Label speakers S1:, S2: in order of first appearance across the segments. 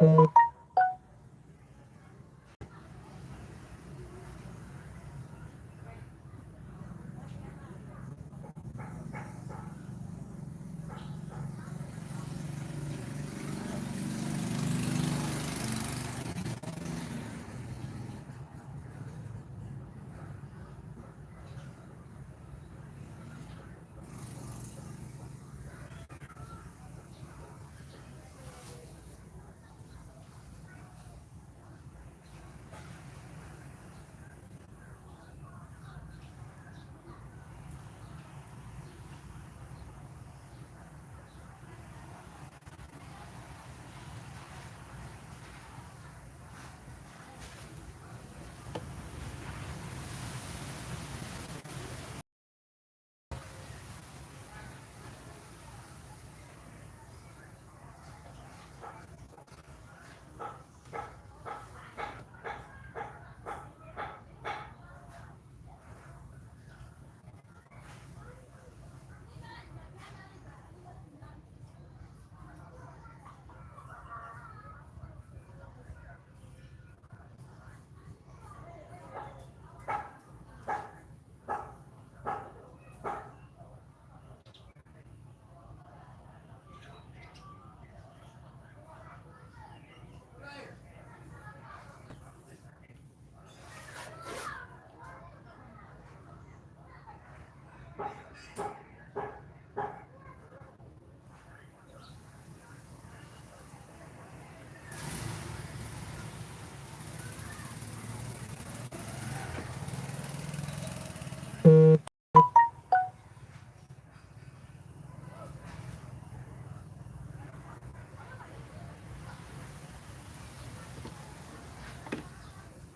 S1: Thank you.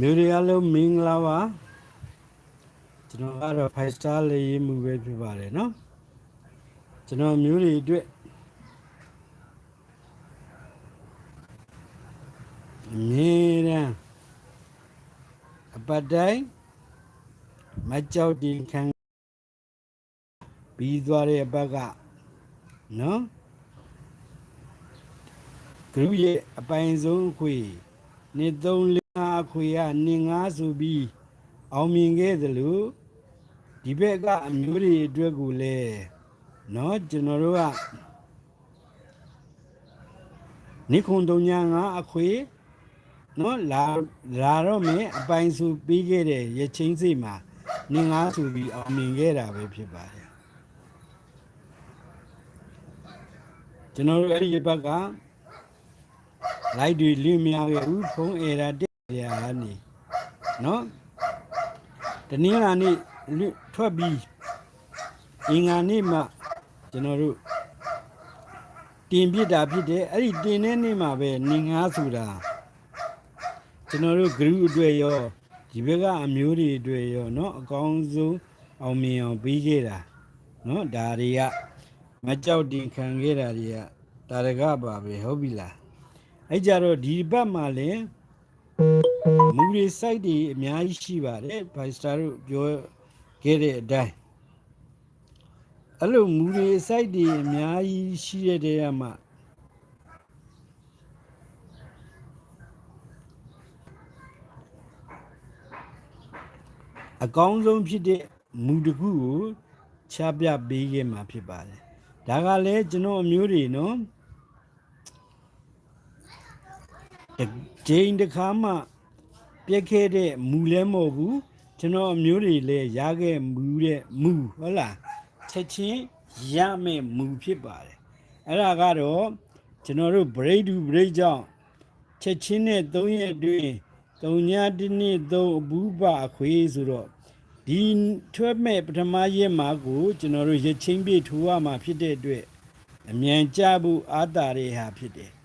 S1: မျိုးတွေအလုံးမင်္ဂလာပါကျွန်တော်ကတော့ 5 star လေးရေးမှုပဲဖြစ်ပါတယ်เนาะကျွန်တော်မျိုးတွေအတွက်အမြဲတမ်းအပတ်တိုင်းမကြောက်တင်ခံပြီးသွားတဲ့အပတ်ကเนาะဂရုရဲ့အပိုင်ဆုံးအခွေနှစ်သုံးလေးငါ အခွေကနှစ်ငါဆိုပြီးအောင်မြင်ခဲ့သလိုဒီဘက်ကအမျိုးတွေအတွက်ကိုလည်းเนาะကျွန်တော်တို့ကနိခွန်တုံညာငါအခွေเนาะလာလာတော့မယ်အပိုင်စုပြီးခဲ့တဲ့ရချင်းစိတ်မှာနှစ်ငါဆိုပြီးအောင်မြင်ခဲ့တာပဲဖြစ်ပါတယ်ကျွန်တော်တို့အဲ့ဒီဘက်ကလိုက်တွေလင်းများခဲ့ဦးဖုံးအေရာတ က်ရကနေနော်တနင်္လာနေ့လွတ်ထွက်ပြီးအင်္ဂါနေ့မှကျွန်တော်တို့တင်ပြတာဖြစ်တယ်အဲ့ဒီတင်တဲ့နေ့မှာပဲနေငါဆိုတာကျွန်တော်တို့ group အတွက်ရောဒီဘက်ကအမျိုးတွေအတွက်ရောเนาะအကောင်းဆုံးအောင်မြင်အောင်ပြီးခဲ့တာเนาะဒါတွေကမကြောက်တင်ခံခဲ့တာတွေကတာရကပါပဲဟုတ်ပြီလားအဲ့ကြတော့ဒီဘက်မှာလည်း မူရီ site တွေအများကြီးရှိပါတယ်ဘိုင်စတာတို့ပြောခဲ့တဲ့အတိုင်းအဲ့လိုမူရီ site တွေအများကြီးရှိတဲ့တဲကမှအကောင်းဆုံးဖြစ်တဲ့မူတစ်ခုကိုချပြပေးခဲ့မှာဖြစ်ပါတယ်ဒါကလည်းကျွန်တော်အမျိုးတွေနော် ဂျိန်တစ်ခါမှ ပြက်ခဲ့တဲ့မူလဲမဟုတ်ဘူးကျွန်တော်အမျိုးတွေလည်းရခဲ့မူတဲ့မူဟုတ်လားချက်ချင်းရမယ့်မူဖြစ်ပါတယ်အဲ့ဒါကတော့ကျွန်တော်တို့ break to break ကြောင့်ချက်ချင်းနဲ့3ရက်အတွင်း3ညတစ်နေ့3အဘူးပါအခွေးဆိုတော့ဒီထွက်မဲ့ပထမရက်မှာကိုကျွန်တော်တို့ရချင်းပြထိုးရမှာဖြစ်တဲ့အတွက်အမြန်ကြဖို့အားတာတွေဟာဖြစ်တယ်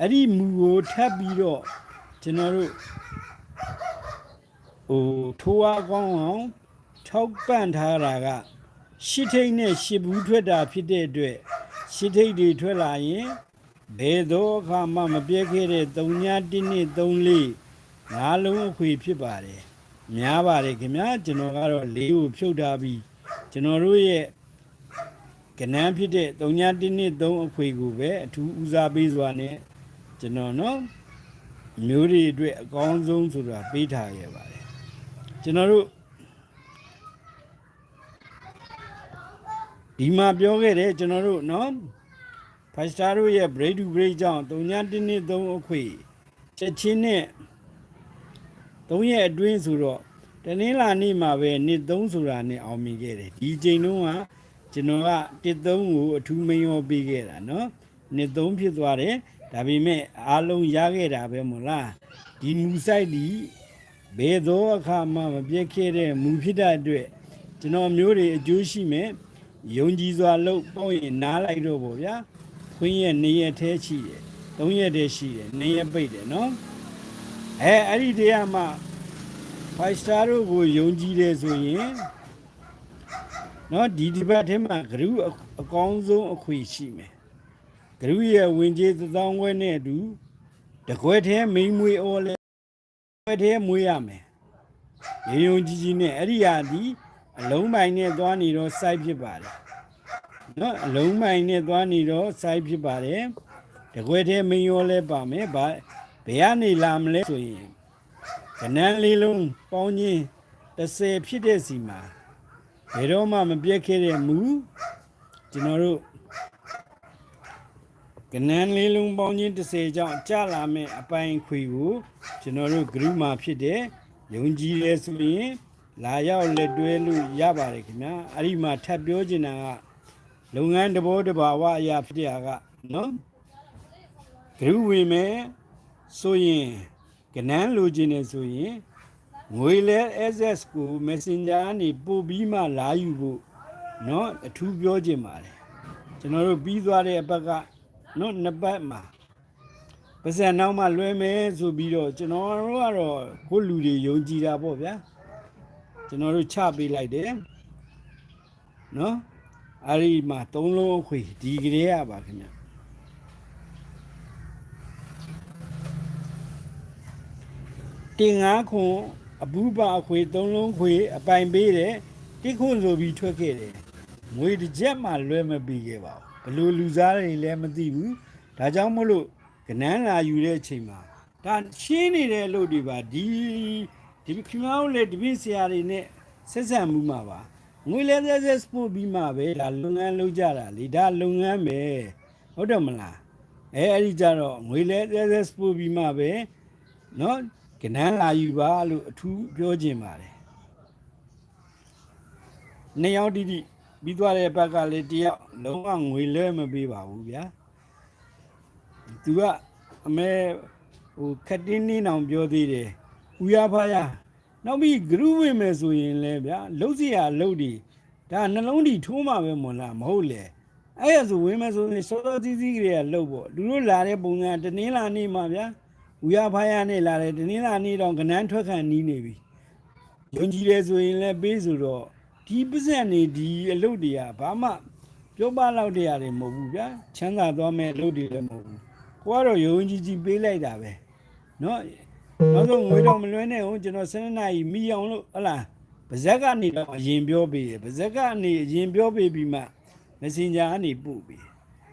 S1: အဲ့ဒီမူကိုထပ်ပြီးတော့ကျွန်တော်တို့ဟိုထိုးအားကောင်းအောင်ထောက်ပံ့ထားတာကရှစ်ထိတ်နဲ့ရှစ်ဘူးထွက်တာဖြစ်တဲ့အတွက်ရှစ်ထိတ်တွေထွက်လာရင်ဘယ်သောအခါမှမပြည့်ခဲ့တဲ့3ည1နှစ်3လေးငါးလုံးအခွေဖြစ်ပါတယ်များပါတယ်ခင်ဗျာကျွန်တော်ကတော့လေးကိုဖြုတ်ထားပြီးကျွန်တော်တို့ရဲ့ကနန်းဖြစ်တဲ့3ည1နှစ်3အခွေကိုပဲအထူးဦးစားပေးစွာနဲ့ ကျွန်တော်နော်အမျိုးတွေအတွက်အကောင်းဆုံးဆိုတာပေးထားခဲ့ပါတယ်ကျွန်တော်တို့ဒီမှာပြောခဲ့တယ်ကျွန်တော်တို့နော် five star တို့ရဲ့ break to break ကြောင့်3.1.3အခွေချက်ချင်းနဲ့3ရက်အတွင်းဆိုတော့တနင်္လာနေ့မှာပဲနှစ်3ဆိုတာနဲ့အောင်မြင်ခဲ့တယ်ဒီချိန်တုန်းကကျွန်တော်က1-3ကိုအထူးမင်းရောပေးခဲ့တာနော်နှစ်3ဖြစ်သွားတယ် ဒါပေမဲ့အားလုံးရခဲ့တာပဲမို့လားဒီမူဆိုင်ဒီဘယ်သောအခါမှမပြည့်ခဲ့တဲ့မူဖြစ်တဲ့အတွက်ကျွန်တော်မျိုးတွေအကျိုးရှိမဲ့ယုံကြည်စွာလို့ပေါ့ရင်နားလိုက်တော့ဗောဗျာခွင်းရဲ့နေရက်သေးရှိတယ်သုံးရက်တည်းရှိတယ်နေရက်ပိတ်တယ်နော်အဲအဲ့ဒီတရားမှာ five star တို့ကိုယုံကြည်တယ်ဆိုရင်နော်ဒီဒီဘက်ထဲမှာဂရုအကောင်းဆုံးအခွင့်ရှိမယ် ဂရုရဲ့ဝင်ကြီးသသောင်းဝဲနဲ့အတူတကွဲထဲမိန်မွေအော်လဲတကွဲထဲမွေးရမယ်ရေယုံကြည်ကြည်နဲ့အဲ့ဒီဟာဒီအလုံးပိုင်နဲ့သွားနေတော့ site ဖြစ်ပါတယ်နော်အလုံးပိုင်နဲ့သွားနေတော့ site ဖြစ်ပါတယ်တကွဲထဲမိန်ရောလဲပါမယ်ဗာဘယ်ကနေလာမလဲဆိုရင်ကနန်းလေးလုံးပေါင်းချင်း30ဖြစ်တဲ့စီမှာဘယ်တော့မှမပြတ်ခဲ့တဲ့မူကျွန်တော်တို့ ကနန်းလေးလုံးပေါင်းချင်း30ကြောင့်ကြလာမဲ့အပိုင်ခွေကိုကျွန်တော်တို့ဂရုမာဖြစ်တဲ့ယုံကြည်ရဲဆိုရင်လာရောက်လက်တွဲလို့ရပါတယ်ခင်ဗျာအဲ့ဒီမှာထပ်ပြောချင်တာကလုပ်ငန်းတဘောတဘာဝအရာဖြစ်တာကနော်ဂရုဝင်မဲ့ဆိုရင်ကနန်းလိုချင်နေဆိုရင်ငွေလဲ SS ကို Messenger ကနေပို့ပြီးမှလာယူဖို့နော်အထူးပြောချင်ပါတယ်ကျွန်တော်တို့ပြီးသွားတဲ့အပတ်က နော်နှစ်ပတ်မှာပစံနောက်မှလွှဲမယ်ဆိုပြီးတော့ကျွန်တော်တို့ကတော့ကိုလူတွေယုံကြည်တာပေါ့ဗျာကျွန်တော်တို့ချပေးလိုက်တယ်နော်အဲ့ဒီမှာသုံးလုံးအခွေဒီကလေးရပါခင်ဗျာတင်ငါခွန်အဘူးပါအခွေသုံးလုံးခွေအပိုင်ပေးတယ်တိခွန်ဆိုပြီးထွက်ခဲ့တယ်ငွေတစ်ချက်မှလွှဲမပြီးခဲ့ပါဘူး ဘလို့လူစားတွေလည်းမသိဘူးဒါကြောင့်မလို့ကနန်းလာယူတဲ့အချိန်မှာဒါရှင်းနေတဲ့အလုပ်တွေပါဒီဒီခင်ဗျားတို့လည်းဒီပင်းဆရာတွေနဲ့ဆက်ဆံမှုမှာပါငွေလဲဆက်ဆက်စပို့ပြီးမှပဲဒါလုပ်ငန်းလုပ်ကြတာလေဒါလုပ်ငန်းပဲဟုတ်တယ်မလားအဲအဲ့ဒီကြတော့ငွေလဲဆက်ဆက်စပို့ပြီးမှပဲเนาะ ကနန်းလာယူပါလို့အထူးပြောခြင်းပါတယ်နှစ်ယောက်တိတိ ပြီးသွားတဲ့ဘက်ကလည်းတယောက်လုံးဝငွေလဲမပေးပါဘူးဗျာသူကအမဲဟိုခက်တင်းတင်းအောင်ပြောသေးတယ်ဦးရဖားရနောက်ပြီးဂရုဝင်မယ်ဆိုရင်လည်းဗျာလှုပ်စီရလှုပ်ဒီဒါနှလုံးဒီထိုးမှပဲမဟုတ်လားမဟုတ်လေအဲ့ရဆိုဝင်မယ်ဆိုရင်စောစောစီးစီးကလေးကလှုပ်ပေါ့လူတို့လာတဲ့ပုံစံတနင်းလာနေမှာဗျာဝီရဖားရနဲ့လာတယ်ဒီနေ့လာနေတော့ကနန်းထွက်ခံနီးနေပြီယုံကြည်တယ်ဆိုရင်လည်းပေးဆိုတော့ ဒီပစံနေဒီအလုပ်တွေကဘာမှပြောပလောက်တရားတွေမဟုတ်ဘူးဗျာချမ်းသာသွားမဲ့အလုပ်တွေလည်းမဟုတ်ဘူးကိုကတော့ယုံကြည်ကြည်ပေးလိုက်တာပဲเนาะနောက်ဆုံးငွေတော့မလွှဲနဲ့ဟုတ်ကျွန်တော်7နှစ်နာရီမိအောင်လို့ဟလာပါဇက်ကနေတော့အရင်ပြောပေးတယ်ပါဇက်ကနေအရင်ပြောပေးပြီးမှ messenger ကနေပို့ပေး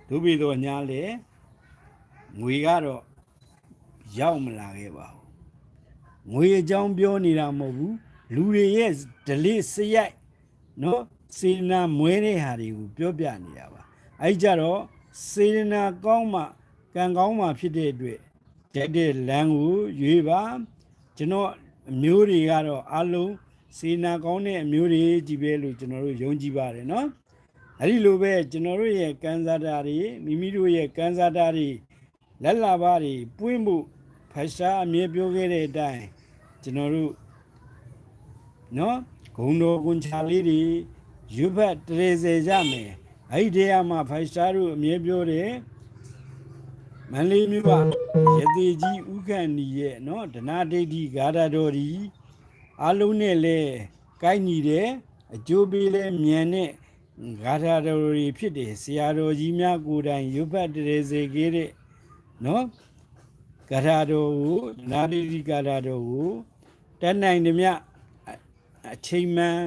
S1: ဒုပိတော့ညာလေငွေကတော့ ရောက်မလာခဲ့ပါဘူးငွေအကြောင်းပြောနေတာမဟုတ်ဘူးလူတွေရဲ့ဒလိစရိုက် နော်စေနာမွဲတဲ့ဟာတွေကိုပြောပြနေတာပါအဲ့ကြတော့စေနာကောင်းမှကံကောင်းမှဖြစ်တဲ့အတွက်ကြိုက်တဲ့လမ်းကိုရွေးပါကျွန်တော်အမျိုးတွေကတော့အလုံးစေနာကောင်းတဲ့အမျိုးတွေကြီးပဲလို့ကျွန်တော်တို့ယုံကြည်ပါတယ်နော်အဲ့ဒီလိုပဲကျွန်တော်တို့ရဲ့ကံစားတာတွေမိမိတို့ရဲ့ကံစားတာတွေလက်လာပါတွေပွင့်ဖို့ဖက်ရှားအမြဲပြောခဲ့တဲ့အတိုင်းကျွန်တော်တို့နော် ဂုံတော်ကွန်ချာလေးတွေရွတ်ဖက်တရေစေကြမယ်အဲ့ဒီတရားမှာဖိုက်စတာတို့အမြဲပြောတယ်မန္တလေးမြို့ကရသေးကြီးဥက္ကဏ္ဏီရဲ့နော်ဒနာဒိဋ္ဌိဂါရတော်ဒီအလုံးနဲ့လဲကိုက်ညီတယ်အကျိုးပေးလဲမြန်တဲ့ဂါရတော်တွေဖြစ်တယ်ဆရာတော်ကြီးများကိုယ်တိုင်ရွတ်ဖက်တရေစေခဲ့တဲ့နော်ကထာတော်ကိုနာတိတိကထာတော်ကိုတက်နိုင်သည်မြ အချိန်မှန်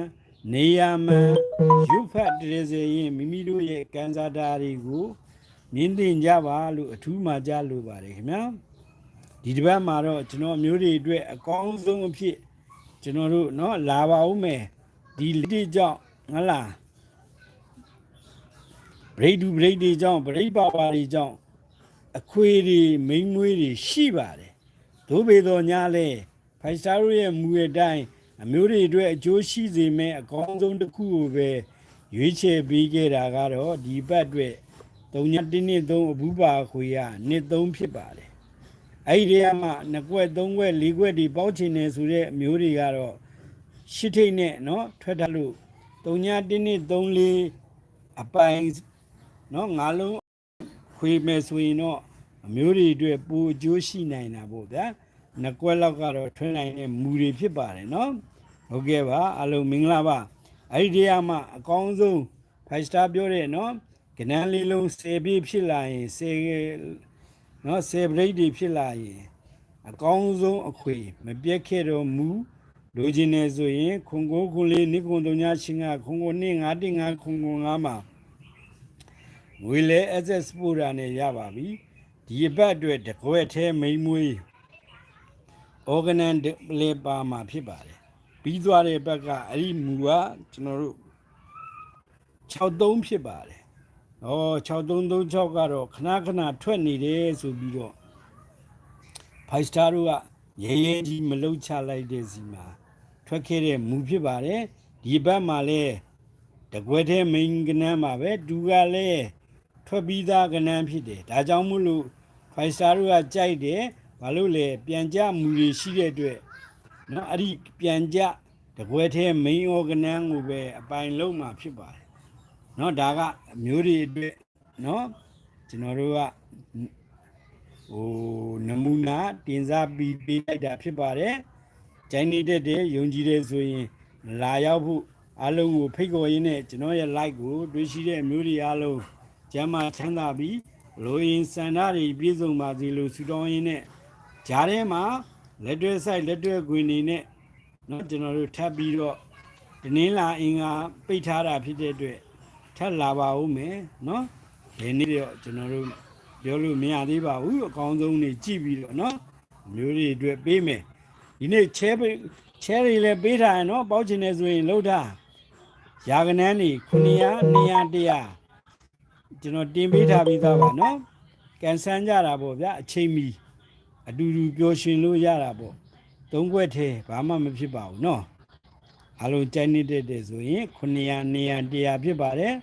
S1: နေရာမှန်ရုပ်ဖတ်တရစေရင်မိမိတို့ရဲ့ကံစားတာတွေကို မြင်သိကြပါလို့အထူးမှကြားလိုပါတယ်ခင်ဗျာဒီတစ်ပတ်မှာတော့ကျွန်တော်အမျိုးတွေအတွက်အကောင်းဆုံးအဖြစ်ကျွန်တော်တို့เนาะလာပါဦးမယ်ဒီလိတိကြောင့်ဟတ်လားဗရိတ်ဒူဗရိတ်တွေကြောင့်ဗရိတ်ပါပါတွေကြောင့်အခွေတွေမိန်မွေးတွေရှိပါတယ်ဒို့ပေတော်ညာလဲဖိုင်စတာတို့ရဲ့မူရဲ့အတိုင်း အမျိုးတွေအတွက်အကျိုးရှိစေမယ့်အကောင်းဆုံးတစ်ခုကိုပဲရွေးချယ်ပေးခဲ့တာကတော့ဒီဘက်အတွက်3ည1နှစ်3အဘူးပါခွေရနှစ်3ဖြစ်ပါတယ်အဲ့ဒီတည်းကမှနှစ်ကွက်သုံးကွက်လေးကွက်ဒီပေါက်ချင်နေဆိုတဲ့အမျိုးတွေကတော့ရှစ်ထိတ်နဲ့เนาะထွက်တတ်လို့3ည1နှစ်3လေးအပိုင်เนาะငါလုံးခွေမယ်ဆိုရင်တော့အမျိုးတွေအတွက်ပူအကျိုးရှိနိုင်တာပေါ့ဗျာနှစ်ကွက်လောက်ကတော့ထွန်းနိုင်တဲ့မူတွေဖြစ်ပါတယ်เนาะ ဟုတ်ကဲ့ပါအားလုံးမင်္ဂလာပါအဲ့ဒီတရားမှာအကောင်းဆုံး5 star ပြောတဲ့နော်ကနန်းလေးလုံး10ပြည့်ဖြစ်လာရင်10နော်10 break တွေဖြစ်လာရင်အကောင်းဆုံးအခွေမပြက်ခဲ့တော့မူလိုချင်နေဆိုရင်ခွန်ကိုခွန်လေးနိခွန်တုံညာရှင်ကခွန်ကို2 5 1 5ခွန်ကို9မှာငွေလဲ access ပို့တာနဲ့ရပါပြီဒီအပတ်အတွက်တကွက်ထဲမိန်မွေး organon play ပါမှာဖြစ်ပါတယ် ပြီးသွားတဲ့ဘက်ကအဲ့ဒီမူကကျွန်တော်တို့63ဖြစ်ပါတယ်။ဩ6336ကတော့ခဏခဏထွက်နေတယ်ဆိုပြီးတော့5 star တို့ကရဲရဲကြီးမလုတ်ချလိုက်တဲ့စီမှာထွက်ခဲ့တဲ့မူဖြစ်ပါတယ်။ဒီဘက်မှာလဲတကွက်တဲ့ main ကနန်းမှာပဲဒူကလည်းထွက်ပြီးသားကနန်းဖြစ်တယ်။ဒါကြောင့်မို့လို့5 star တို့ကကြိုက်တယ်။ဘာလို့လဲပြန်ကြမူတွေရှိတဲ့အတွက် နော်အဲ့ဒီပြန်ကြတကွဲထဲမိန်ဩကနန်းကိုပဲအပိုင်လုံးမှာဖြစ်ပါတယ်နော်ဒါကမျိုးတွေအတွက်နော်ကျွန်တော်တို့ကဟိုနမူနာတင်စားပြီးပေးလိုက်တာဖြစ်ပါတယ်ဂျိုင်းနေတဲ့တဲ့ယုံကြည်တယ်ဆိုရင်လာရောက်ဖို့အလုံးကိုဖိတ်ခေါ်ရင်းနဲ့ကျွန်တော်ရဲ့ like ကိုတွေ့ရှိတဲ့မျိုးတွေအလုံးကျမ်းမာချမ်းသာပြီးလိုရင်းစန္ဒတွေပြည့်စုံပါစေလို့ဆုတောင်းရင်းနဲ့ဂျားထဲမှာ လက်တွဲဆိုင်လက်တွဲခွေနေနဲ့เนาะကျွန်တော်တို့ထပ်ပြီးတော့ဒနင်းလာအင်္ဂါပိတ်ထားတာဖြစ်တဲ့အတွက်ထပ်လာပါဦးမယ်เนาะဒီနေ့တော့ကျွန်တော်တို့ပြောလို့မရသေးပါဘူးအကောင်းဆုံးနေကြည့်ပြီးတော့เนาะမျိုးတွေအတွက်ပေးမယ်ဒီနေ့ချဲချဲတွေလည်းပေးထားရเนาะပေါက်ချင်နေဆိုရင်လှုပ်ထားရာကနန်းနေ900 200 100ကျွန်တော်တင်ပေးထားပြီးသားပါเนาะကန်ဆန်းကြတာပေါ့ဗျာအချိန်မီ အတူတူပျော်ရွှင်လို့ရတာပေါ့သုံးခွက်ထဲဘာမှမဖြစ်ပါဘူးเนาะအလုံးကြိုက်နေတဲ့တဲ့ဆိုရင်900 200 100ဖြစ်ပါတယ်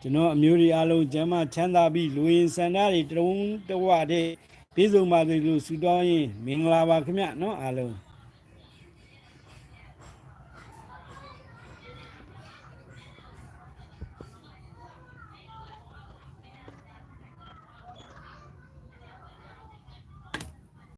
S1: ကျွန်တော်အမျိုးတွေအလုံးကျမ်းမချမ်းသာပြီးလူရင်စန္ဒတွေတရုံးတဝတဲ့ပြေဆုံးပါစေလို့ဆုတောင်းရင်မင်္ဂလာပါခင်ဗျเนาะအလုံး